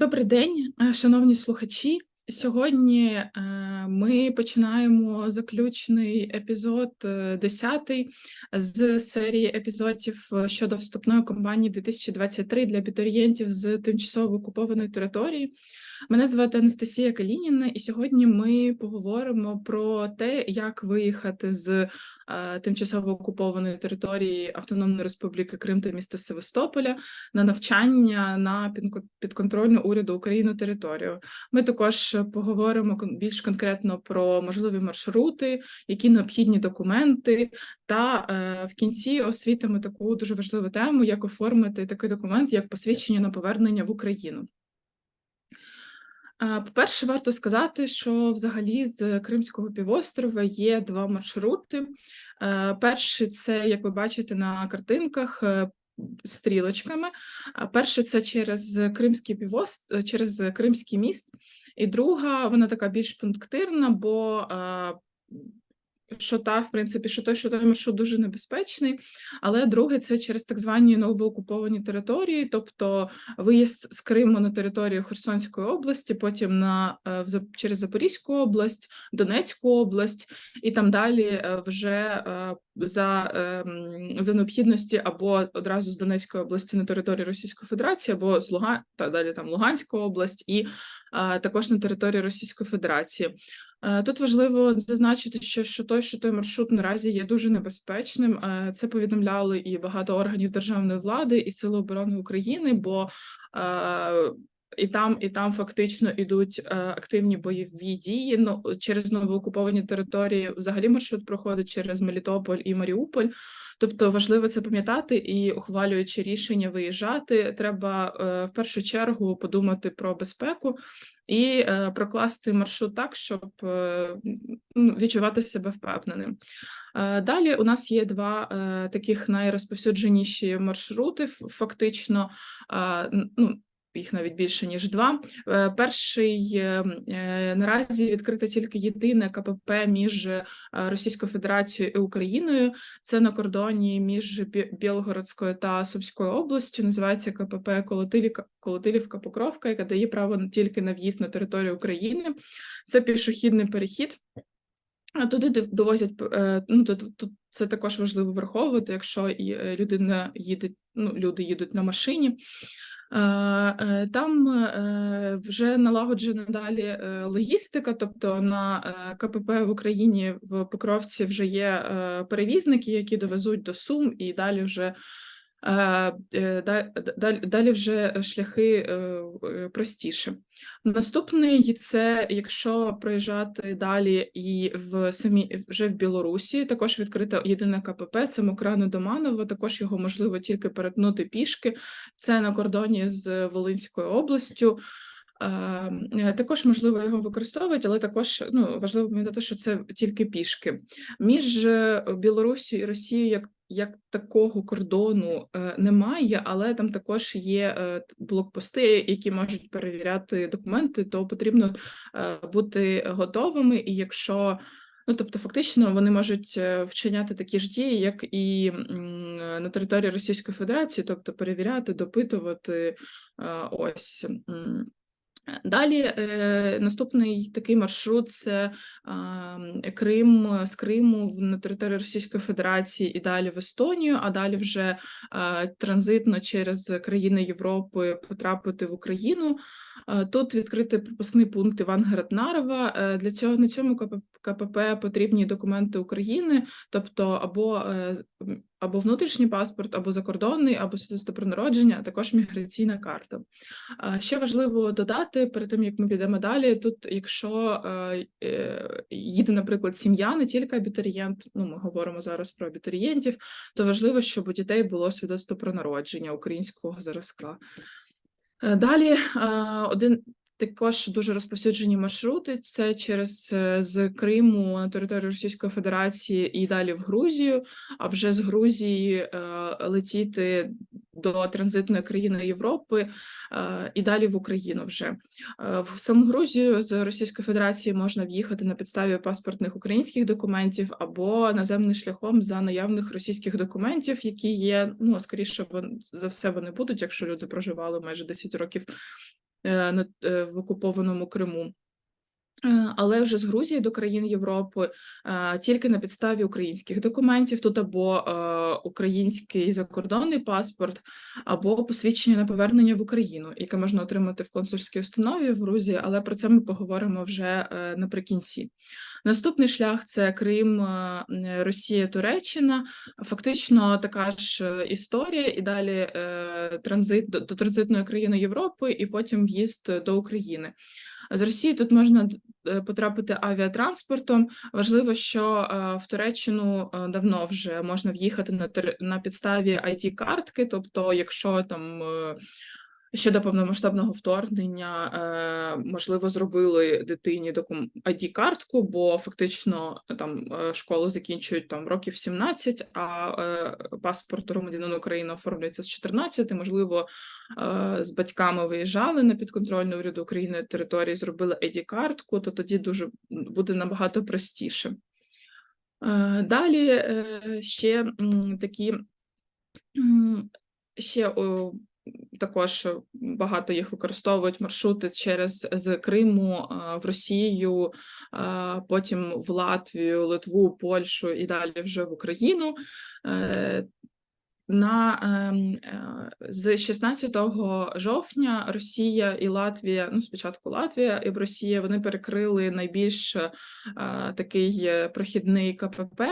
Добрий день, е, шановні слухачі. Сьогодні е, ми починаємо заключний епізод, е, 10 з серії епізодів е, щодо вступної кампанії 2023 для абітурієнтів з тимчасово окупованої території. Мене звати Анастасія Калініна, і сьогодні ми поговоримо про те, як виїхати з е, тимчасово окупованої території Автономної Республіки Крим та міста Севастополя на навчання на підко- підконтрольну уряду України територію. Ми також поговоримо більш конкретно про можливі маршрути, які необхідні документи, та е, в кінці освітимо таку дуже важливу тему, як оформити такий документ, як посвідчення на повернення в Україну. Е, По-перше, варто сказати, що взагалі з Кримського півострова є два маршрути. Е, Перший це, як ви бачите на картинках, е, стрілочками. Перший це через Кримський півостров, через Кримський міст, і друга, вона така більш пунктирна, бо е, що та, в принципі, що той, що той маршрут дуже небезпечний, але другий це через так звані новоокуповані території, тобто виїзд з Криму на територію Херсонської області, потім на е, через Запорізьку область, Донецьку область, і там далі е, вже е, за, е, за необхідності або одразу з Донецької області на території Російської Федерації, або з Луган, та далі там Луганська область, і також на території Російської Федерації. Е, Тут важливо зазначити, що, що той, що той маршрут наразі є дуже небезпечним. Е, Це повідомляли і багато органів державної влади, і Сили оборони України, бо е, і там, і там фактично ідуть е, активні бойові дії. Ну через новоокуповані території. Взагалі маршрут проходить через Мелітополь і Маріуполь. Тобто важливо це пам'ятати і ухвалюючи рішення виїжджати, треба е, в першу чергу подумати про безпеку і е, прокласти маршрут так, щоб е, ну, відчувати себе впевненим. Далі у нас є два таких найрозповсюдженіші маршрути. Фактично, ну, їх навіть більше ніж два. Е, Перший е, е, наразі відкрите тільки єдине КПП між Російською Федерацією і Україною. Це на кордоні між Бі- Білгородською та Сумською областю. Називається КПП Колотилівка, Колотилівка Покровка, яка дає право тільки на в'їзд на територію України. Це пішохідний перехід. А туди довозять ну тут, тут це також важливо враховувати, якщо людина їде, ну люди їдуть на машині. Е, е, Там е, вже налагоджена далі логістика, тобто на КПП в Україні в Покровці вже є перевізники, які довезуть до Сум, і далі вже далі вже шляхи е, е, простіше. Наступний це якщо проїжджати далі і в самі вже в Білорусі, також відкрите єдине КПП, це Мокрано Доманово. Також його можливо тільки перетнути пішки. Це на кордоні з Волинською областю. Е, е, Також можливо його використовувати, але також ну важливо пам'ятати, що це тільки пішки. Між е, Білорусією і Росією як як такого кордону е, немає, але там також є е, блокпости, які можуть перевіряти документи, то потрібно е, бути готовими. І якщо ну тобто, фактично вони можуть вчиняти такі ж дії, як і на території Російської Федерації, тобто перевіряти, допитувати ось. Далі е, наступний такий маршрут це Крим з Криму на територію Російської Федерації і далі в Естонію, а далі вже транзитно через країни Європи потрапити в Україну. Е, Тут відкритий пропускний пункт Івангород-Нарва. Е, Для цього на цьому КП КПП потрібні документи України, тобто або е, або внутрішній паспорт, або закордонний, або свідоцтво про народження, а також міграційна карта. Ще важливо додати перед тим, як ми підемо далі. Тут, якщо їде, наприклад, сім'я, не тільки абітурієнт, ну ми говоримо зараз про абітурієнтів, то важливо, щоб у дітей було свідоцтво про народження українського зразка. Е, Далі е, один також дуже розповсюджені маршрути. Це через е, з Криму на територію Російської Федерації і далі в Грузію. А вже з Грузії е, летіти до транзитної країни Європи е, і далі в Україну. Вже в саму Грузію з Російської Федерації можна в'їхати на підставі паспортних українських документів або наземним шляхом за наявних російських документів, які є. Ну скоріше за все вони будуть, якщо люди проживали майже 10 років в окупованому Криму. Е, Але вже з Грузії до країн Європи е, тільки на підставі українських документів, тут або е, український закордонний паспорт, або посвідчення на повернення в Україну, яке можна отримати в консульській установі в Грузії, але про це ми поговоримо вже наприкінці. Наступний шлях це Крим, Росія, Туреччина. Фактично така ж історія, і далі транзит до транзитної країни Європи, і потім в'їзд до України. З Росії тут можна е, потрапити авіатранспортом. Важливо, що е, в Туреччину е, давно вже можна в'їхати на на підставі it картки тобто, якщо там. Е, Ще до повномасштабного вторгнення, е, можливо, зробили дитині id картку бо фактично е, там е, школу закінчують там років 17, а паспорт громадянина України оформлюється з 14. Можливо, з батьками виїжджали на підконтрольну уряду України території, зробили id картку то тоді дуже буде набагато простіше. Далі ще такі ще також багато їх використовують маршрути через з Криму е, в Росію, е, потім в Латвію, Литву, Польщу і далі вже в Україну. Е, На ем, е, з 16 жовтня Росія і Латвія, ну спочатку Латвія і Росія, вони перекрили найбільш е, такий е, прохідний КПП.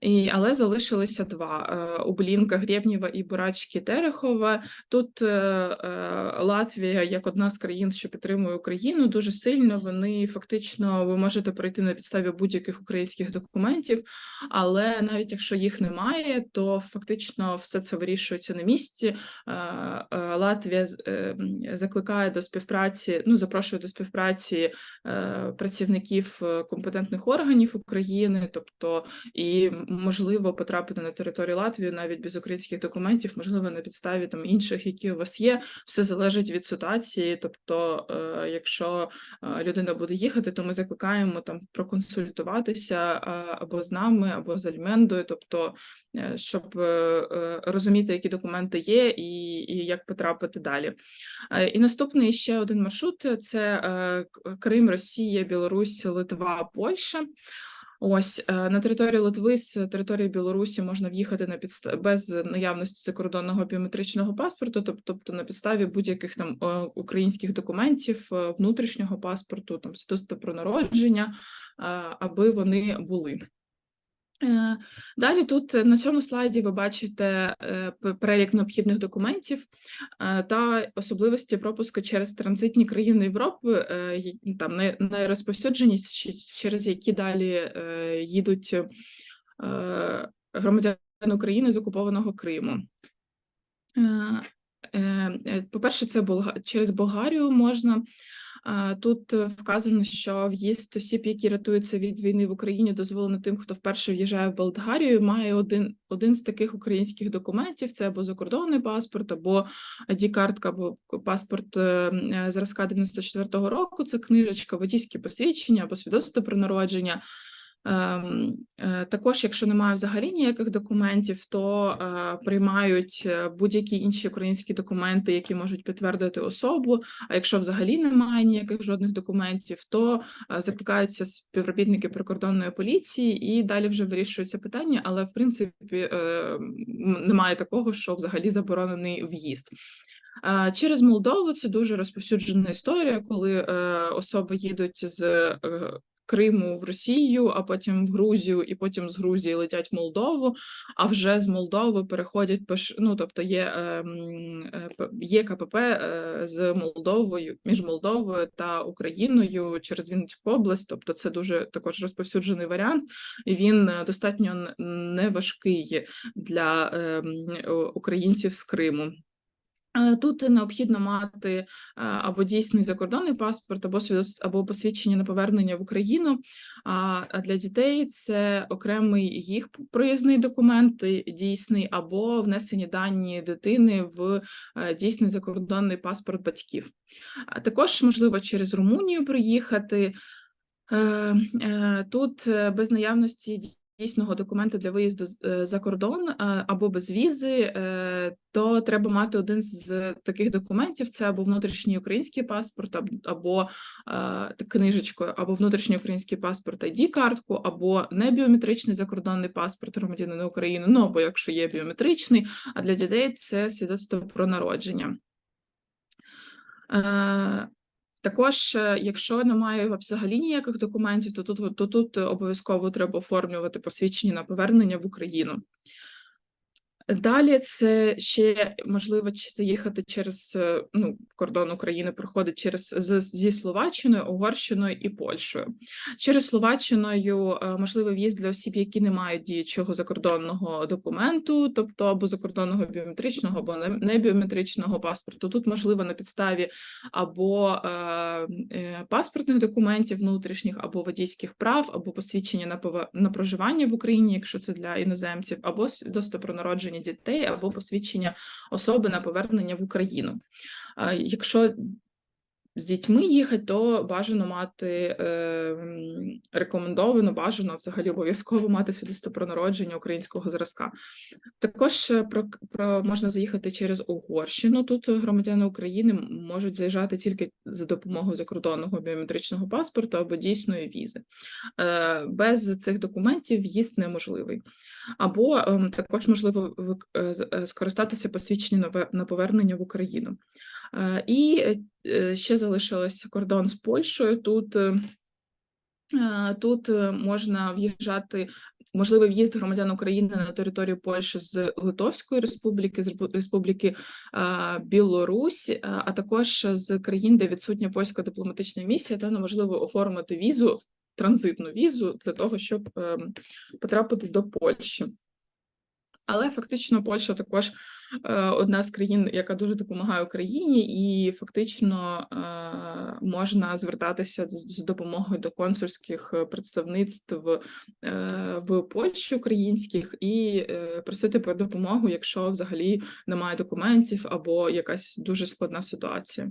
І, але залишилися два е, у Блінка Гребнєва і Бурачки Терехова. Тут е, е, Латвія, як одна з країн, що підтримує Україну, дуже сильно. Вони фактично ви можете пройти на підставі будь-яких українських документів, але навіть якщо їх немає, то фактично все це вирішується на місці. Латвія закликає до співпраці, ну запрошує до співпраці працівників компетентних органів України, тобто і можливо потрапити на територію Латвії навіть без українських документів, можливо, на підставі там інших, які у вас є. Все залежить від ситуації. Тобто, е, якщо е, людина буде їхати, то ми закликаємо там проконсультуватися е, або з нами, або з Альмендою, тобто, щоб розуміти, які документи є, і, і як потрапити далі. І наступний ще один маршрут це Крим, Росія, Білорусь, Литва, Польща. Ось е, на території Литви з території Білорусі можна в'їхати на підста... без наявності закордонного біометричного паспорту, тобто на підставі будь-яких там е, українських документів, е, внутрішнього паспорту, там свідоцтва про народження, аби вони були. Е, Далі тут е, на цьому слайді ви бачите е, перелік необхідних документів та особливості пропуску через транзитні країни Європи, там най- найрозповсюдженіші, через які далі їдуть громадяни України з окупованого Криму. Е, е, е, По-перше, це Болга- через Болгарію можна. А, Тут е, вказано, що в'їзд осіб, які рятуються від війни в Україні, дозволено тим, хто вперше в'їжджає в Болгарію, має один, один з таких українських документів: це або закордонний паспорт, або ID-картка, або паспорт е, е, зразка 94-го року. Це книжечка, водійське посвідчення або свідоцтво про народження. Ем, е, Також, якщо немає взагалі ніяких документів, то е, приймають е, будь-які інші українські документи, які можуть підтвердити особу. А якщо взагалі немає ніяких жодних документів, то закликаються співробітники прикордонної поліції, і далі вже вирішується питання. Але в принципі немає такого, що взагалі заборонений в'їзд. Через Молдову це дуже розповсюджена історія, коли особи їдуть з Криму в Росію, а потім в Грузію, і потім з Грузії летять в Молдову. А вже з Молдови переходять ну, тобто є, ем, е, є КПП е, з Молдовою між Молдовою та Україною через Вінницьку область. Тобто, це дуже також розповсюджений варіант, і він е, достатньо неважкий для ем, українців з Криму. Е, Тут необхідно мати е, або дійсний закордонний паспорт, або або посвідчення на повернення в Україну. А для дітей це окремий їх проїзний документ е, дійсний, або внесені дані дитини в дійсний закордонний паспорт батьків. Також можливо через Румунію приїхати. Тут без наявності дійсного документу для виїзду е, за кордон е, або без візи, е, то треба мати один з таких документів: це або внутрішній український паспорт, або книжечкою, або внутрішній український паспорт, id картку або не біометричний закордонний паспорт громадянина України. Ну або якщо є біометричний, а для дітей це свідоцтво про народження. Також, е, якщо немає взагалі ніяких документів, то тут, то тут обов'язково треба оформлювати посвідчення на повернення в Україну. Далі це ще можливо заїхати через е, ну, кордон України, проходить через зі Словаччиною, Угорщиною і Польщею. Через Словаччиною е, можливий в'їзд для осіб, які не мають діючого закордонного документу, тобто або закордонного біометричного, або не- біометричного паспорту. Тут можливо на підставі або е, е, паспортних документів внутрішніх, або водійських прав, або посвідчення на на проживання в Україні, якщо це для іноземців, або свідоцтво про народження дітей, або посвідчення особи на повернення в Україну. Якщо з дітьми їхати, то бажано мати е, рекомендовано, бажано взагалі обов'язково мати свідоцтво про народження українського зразка. Також е, про, про можна заїхати через Угорщину. Тут громадяни України можуть заїжджати тільки за допомогою закордонного біометричного паспорту або дійсної візи. Е, без цих документів в'їзд неможливий. Або ем, також можливо е, е, скористатися посвідченням на повернення в Україну. І е, е, ще залишилось кордон з Польщею. Тут, е, тут можна в'їжджати. Можливий в'їзд громадян України на територію Польщі з Литовської Республіки, з Республіки Білорусь, а також з країн, де відсутня польська дипломатична місія, та неможливо оформити візу, транзитну візу для того, щоб потрапити до Польщі. Але фактично Польща також одна з країн, яка дуже допомагає Україні, і фактично е, можна звертатися з, допомогою до консульських е, представництв е, в Польщі українських і е, просити про допомогу, якщо взагалі немає документів або якась дуже складна ситуація.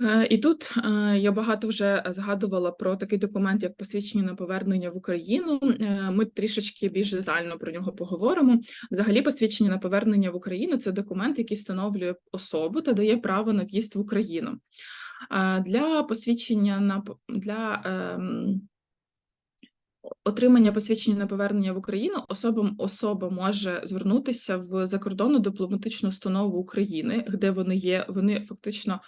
Е, І тут е, я багато вже згадувала про такий документ, як посвідчення на повернення в Україну. Е, Ми трішечки більш детально про нього поговоримо. Взагалі, посвідчення на повернення в Україну це документ, який встановлює особу та дає право на в'їзд в Україну. Для посвідчення на для ем, отримання посвідчення на повернення в Україну особа, особа може звернутися в закордонну дипломатичну установу України, де вони є. Вони фактично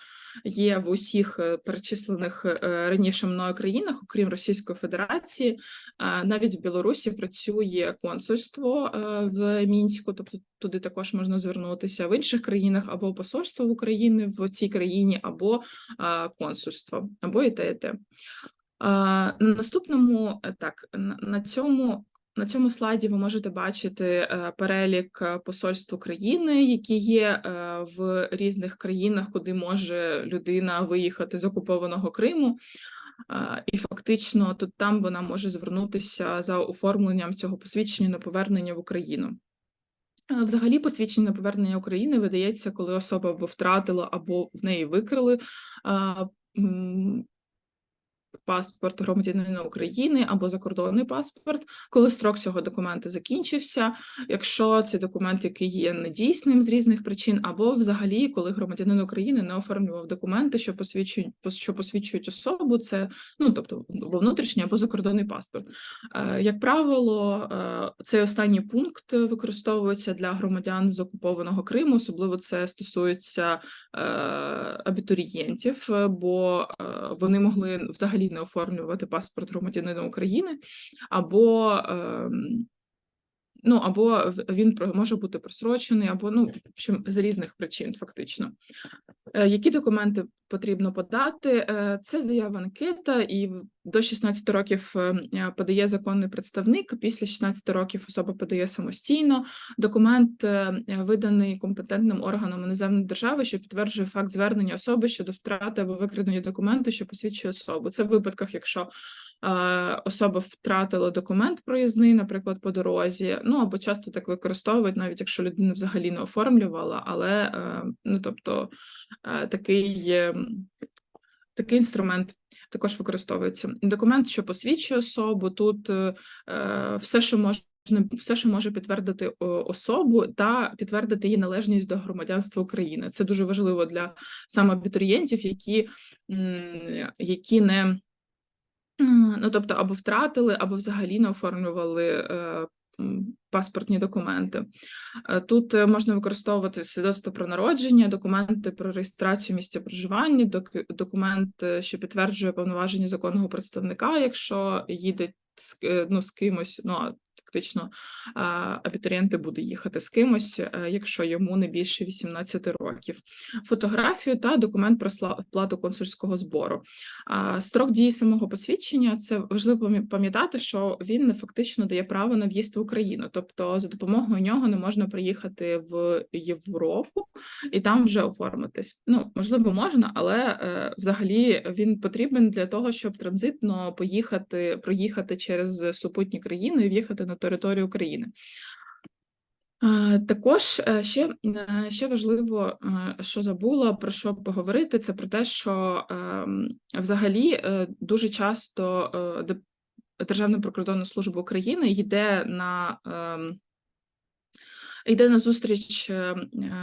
є в усіх е, перечислених е, раніше мною країнах, окрім Російської Федерації. Е, Навіть в Білорусі працює консульство в Мінську, тобто туди також можна звернутися в інших країнах або посольство в Україні в цій країні, або консульство, або і те, і те. На наступному так на цьому на цьому слайді ви можете бачити е, перелік е, посольств України, які є е, в різних країнах, куди може людина виїхати з окупованого Криму. І фактично тут там вона може звернутися за оформленням цього посвідчення на повернення в Україну. Взагалі, посвідчення на повернення України видається, коли особа втратила, або в неї викрили паспорт громадянина України або закордонний паспорт, коли строк цього документа закінчився, якщо цей документ, який є недійсним з різних причин, або взагалі, коли громадянин України не оформлював документи, що посвідчують що посвідчують особу, це ну тобто або внутрішній або закордонний паспорт. Е, Як правило, е, цей останній пункт використовується для громадян з окупованого Криму, особливо це стосується е, абітурієнтів, бо вони могли взагалі оформлювати паспорт громадянина України, або ем, ну або він може бути просрочений, або ну з різних причин, фактично. Е, Які документи потрібно подати? Е, Це заява анкета, і до 16 років е, подає законний представник. Після 16 років особа подає самостійно. Документ виданий компетентним органом іноземної держави, що підтверджує факт звернення особи щодо втрати або викрадення документу, що посвідчує особу. Це в випадках, якщо особа втратила документ проїзний, наприклад, по дорозі. Ну або часто так використовують, навіть якщо людина взагалі не оформлювала, але е, ну тобто е, такий. е, Такий інструмент також використовується. Документ, що посвідчує особу, тут е, все, що може все, що може підтвердити особу та підтвердити її належність до громадянства України. Це дуже важливо для саме абітурієнтів, які, які не ну тобто або втратили, або взагалі не оформлювали е, паспортні документи. Е, тут е, можна використовувати свідоцтво про народження, документи про реєстрацію місця проживання, документ, що підтверджує повноваження законного представника, якщо їде ну, з кимось, ну фактично абітурієнти буде їхати з кимось, е, якщо йому не більше 18 років. Фотографію та документ про сплату консульського збору. Строк дії самого посвідчення це важливо пам'ятати, що він не фактично дає право на в'їзд в Україну, тобто за допомогою нього не можна приїхати в Європу і там вже оформитись. Ну можливо, можна, але е, взагалі він потрібен для того, щоб транзитно поїхати, проїхати через супутні країни і в'їхати на територію України. Також е, ще е, ще важливо, е, що забула про що поговорити, це про те, що ем, взагалі дуже часто Державна прикордонна служба України йде на ем, йде на зустріч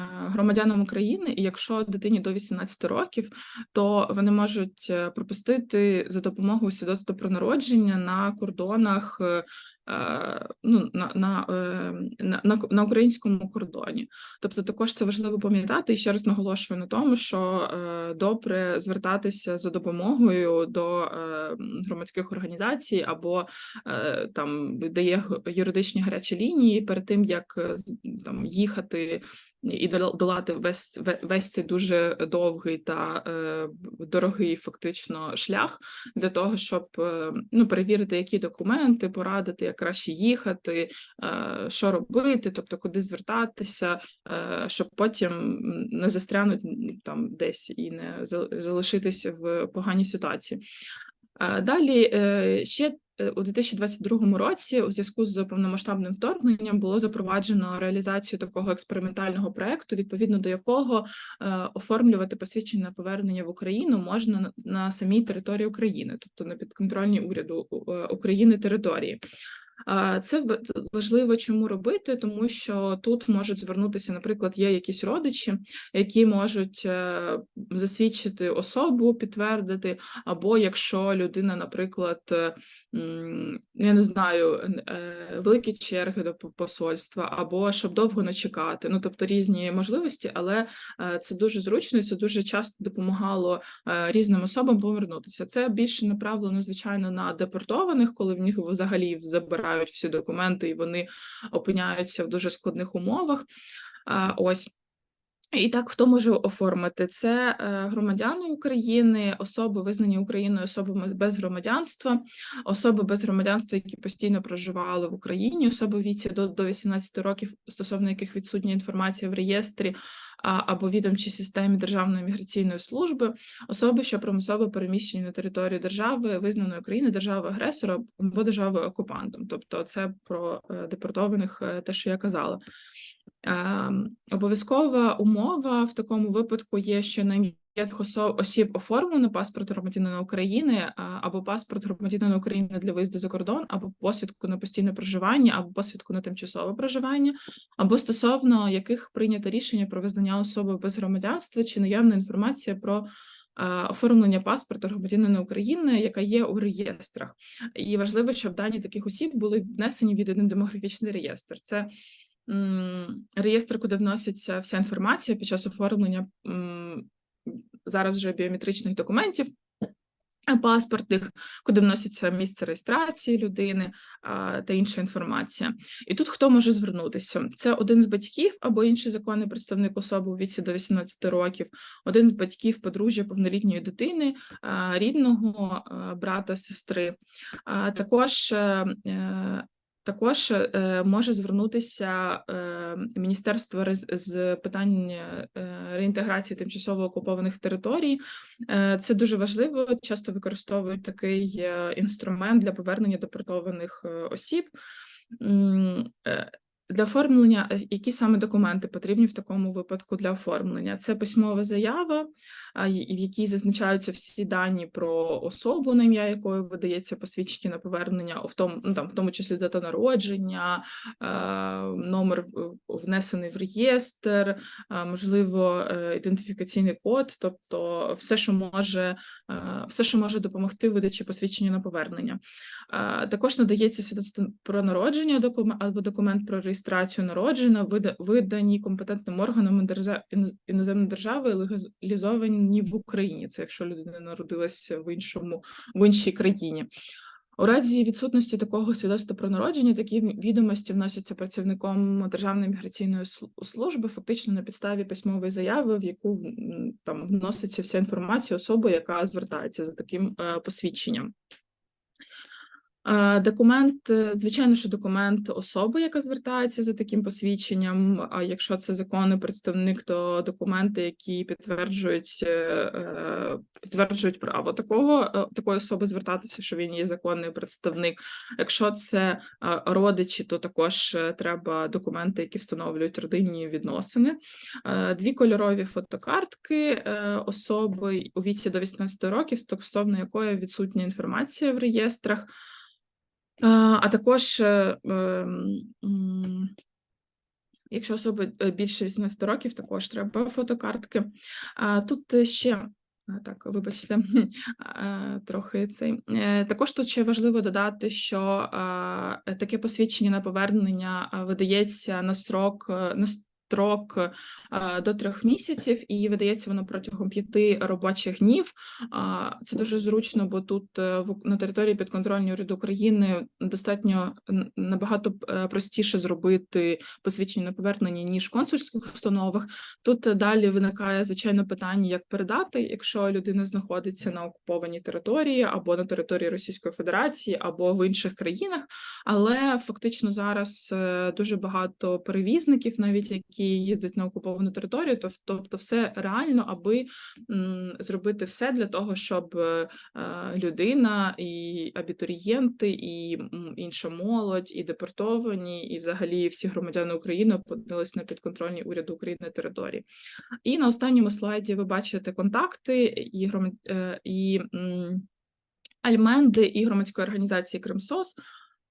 громадянам України, і якщо дитині до 18 років, то вони можуть пропустити за допомогою свідоцтва про народження на кордонах ну, на на, е, на, на українському кордоні. Тобто, також це важливо пам'ятати і ще раз наголошую на тому, що е, добре звертатися за допомогою до громадських організацій або там дає юридичні гарячі лінії перед тим, як там їхати і долати весь весь цей дуже довгий та е, дорогий фактично шлях для того, щоб е, ну перевірити, які документи, порадити, як краще їхати, е, що робити, тобто куди звертатися, щоб потім не застрянути там десь і не залишитися в поганій ситуації. Далі ще у 2022 році, у зв'язку з повномасштабним вторгненням, було запроваджено реалізацію такого експериментального проекту, відповідно до якого е, оформлювати посвідчення повернення в Україну можна на, на самій території України, тобто на підконтрольній уряду е, України території. Це важливо чому робити, тому що тут можуть звернутися, наприклад, є якісь родичі, які можуть е, засвідчити особу, підтвердити, або якщо людина, наприклад, е, я не знаю, е, великі черги до посольства, або щоб довго не чекати. Ну тобто різні можливості, але це дуже зручно і це дуже часто допомагало різним особам повернутися. Це більше направлено, звичайно, на депортованих, коли в них взагалі забирають збирають всі документи, і вони опиняються в дуже складних умовах. Ось. І так, хто може оформити це е, громадяни України, особи визнані Україною особами без громадянства, особи без громадянства, які постійно проживали в Україні, особи віці до до 18 років, стосовно яких відсутня інформація в реєстрі або відомчій системі Державної міграційної служби, особи, що примусово переміщені на територію держави, визнаної України, держави агресора або держави окупантом. Тобто, це про е, депортованих, е, те, що я казала. Ем, обов'язкова умова в такому випадку є, що на осіб оформлено паспорт громадянина України або паспорт громадянина України для виїзду за кордон, або посвідку на постійне проживання, або посвідку на тимчасове проживання, або стосовно яких прийнято рішення про визнання особи без громадянства чи наявна інформація про. Оформлення паспорту громадянина України, яка є у реєстрах, і важливо, щоб дані таких осіб були внесені в єдиний демографічний реєстр. Це реєстр, куди вноситься вся інформація під час оформлення зараз вже біометричних документів. Паспортних, куди вноситься місце реєстрації людини а, та інша інформація. І тут хто може звернутися? Це один з батьків або інший законний представник особи у віці до 18 років, один з батьків подружжя повнолітньої дитини, а, рідного а, брата, сестри. А, також а, е, також е, може звернутися е, міністерство з питань е, реінтеграції тимчасово окупованих територій. Це дуже важливо. Часто використовують такий інструмент для повернення депортованих осіб. Для оформлення, е, які саме документи потрібні в такому випадку для оформлення? Це письмова заява, в якій зазначаються всі дані про особу, на ім'я якої видається посвідчення на повернення, в тому, ну, там, в тому числі дата народження, е, номер внесений в реєстр, е, можливо, ідентифікаційний код, тобто все, що може, все, що може допомогти видачі посвідчення на повернення. Також надається свідоцтво про народження документ або документ про реєстрацію народження, вида- видані компетентним держа- іноземної держави, легалізовані в Україні. Це якщо людина народилася в іншому в іншій країні. У разі відсутності такого свідоцтва про народження такі відомості вносяться працівником Державної міграційної служби, фактично на підставі письмової заяви, в яку там вноситься вся інформація особи, яка звертається за таким е, посвідченням. Документ, е, звичайно, що документ особи, яка звертається за таким посвідченням. А якщо це законний представник, то документи, які підтверджують, е, е, підтверджують право такого такої особи звертатися, що він є законний представник. Якщо це родичі, то також треба документи, які встановлюють родинні відносини. Дві кольорові фотокартки особи у віці до 18 років, стосовно якої відсутня інформація в реєстрах. А, також, е, ем, якщо особи е, більше 18 років, також треба фотокартки. Тут е, ще так, вибачте, трохи цей. Також тут ще важливо додати, що таке посвідчення на повернення видається на срок строк е, до трьох місяців, і видається воно протягом п'яти робочих днів. Це дуже зручно, бо тут е, на території підконтрольної уряду України достатньо набагато е, простіше зробити посвідчення на повернення ніж в консульських установах. Тут далі виникає звичайно питання, як передати, якщо людина знаходиться на окупованій території або на території Російської Федерації, або в інших країнах. Але фактично зараз дуже багато перевізників, навіть які їздять на окуповану територію, то тобто все реально, аби зробити все для того, щоб е, е, людина і абітурієнти, і інша молодь, і депортовані, і взагалі всі громадяни України опинились на підконтрольній уряду України території. І на останньому слайді ви бачите контакти і громад... е, і Альменди і громадської організації Кримсос.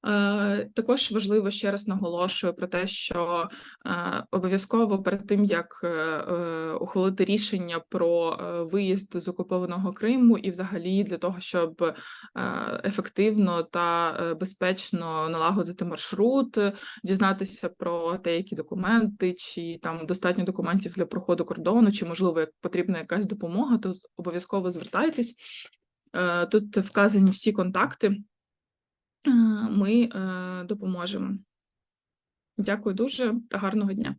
Е, Також важливо ще раз наголошую про те, що е, обов'язково перед тим як е, ухвалити рішення про виїзд з окупованого Криму, і взагалі для того, щоб ефективно та безпечно налагодити маршрут, дізнатися про те, які документи, чи там достатньо документів для проходу кордону, чи можливо як потрібна якась допомога, то обов'язково звертайтесь. Тут вказані всі контакти. Е, Ми е, допоможемо. Дякую дуже та гарного дня.